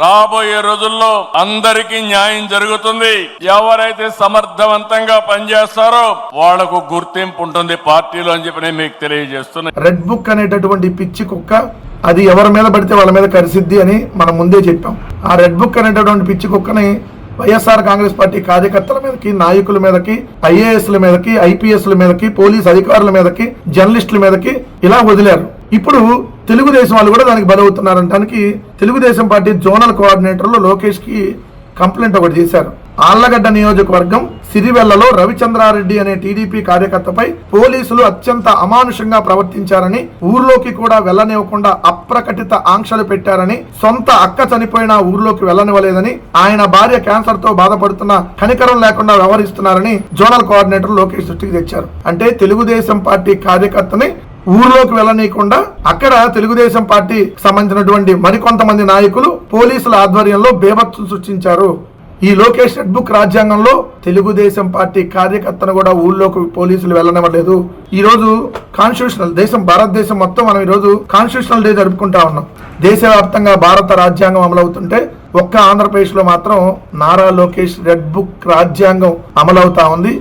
రాబోయే రోజుల్లో అందరికీ న్యాయం జరుగుతుంది. ఎవరైతే సమర్థవంతంగా పనిచేస్తారో వాళ్ళకు గుర్తింపు ఉంటుంది పార్టీలో అని చెప్పి నేను మీకు తెలియజేస్తున్నా. రెడ్ బుక్ అనేటటువంటి పిచ్చి కుక్క అది ఎవరి మీద పడితే వాళ్ళ మీద కరిసిద్ది అని మనం ముందే చెప్పాం. ఆ రెడ్ బుక్ అనేటటువంటి పిచ్చి కుక్కని వైఎస్ఆర్ కాంగ్రెస్ పార్టీ కార్యకర్తల మీదకి నాయకుల మీదకి ఐఏఎస్ల మీదకి ఐపీఎస్ల మీదకి పోలీస్ అధికారుల మీదకి జర్నలిస్టుల మీదకి ఇలా వదిలారు. ఇప్పుడు తెలుగుదేశం వాళ్ళు కూడా దానికి బలవుతున్నారంటానికి తెలుగుదేశం పార్టీ జోనల్ కోఆర్డినేటర్లు లోకేష్కి కంప్లైంట్ ఒకటి చేశారు. ఆళ్ళగడ్డ నియోజకవర్గం సిరివెల్లలో రవిచంద్రారెడ్డి అనే టీడీపీ కార్యకర్తపై పోలీసులు అత్యంత అమానుషంగా ప్రవర్తించారని ఊర్లోకి కూడా వెళ్ళనివ్వకుండా అప్రకటిత ఆంక్షలు పెట్టారని సొంత అక్క చనిపోయినా ఊర్లోకి వెళ్ళనివ్వలేదని ఆయన భార్య క్యాన్సర్తో బాధపడుతున్న కనికరం లేకుండా వ్యవహరిస్తున్నారని జోనల్ కోఆర్డినేటర్ లోకేష్ దృష్టికి తెచ్చారు. అంటే తెలుగుదేశం పార్టీ కార్యకర్తని ఊర్లోకి వెళ్ళనీయకుండా అక్కడ తెలుగుదేశం పార్టీ సంబంధించినటువంటి మరికొంతమంది నాయకులు పోలీసుల ఆధ్వర్యంలో బేభత్సం సృష్టించారు. ఈ లోకేష్ రెడ్ బుక్ రాజ్యాంగంలో తెలుగుదేశం పార్టీ కార్యకర్తను కూడా ఊళ్ళోకి పోలీసులు వెళ్ళనివ్వలేదు. ఈ రోజు కాన్స్టిట్యూషనల్ దేశం భారతదేశం మొత్తం మనం ఈరోజు కాన్స్టిట్యూషనల్ డే జరుపుకుంటా ఉన్నాం. దేశవ్యాప్తంగా భారత రాజ్యాంగం అమలవుతుంటే ఒక్క ఆంధ్రప్రదేశ్లో మాత్రం నారా లోకేష్ రెడ్ బుక్ రాజ్యాంగం అమలవుతా ఉంది.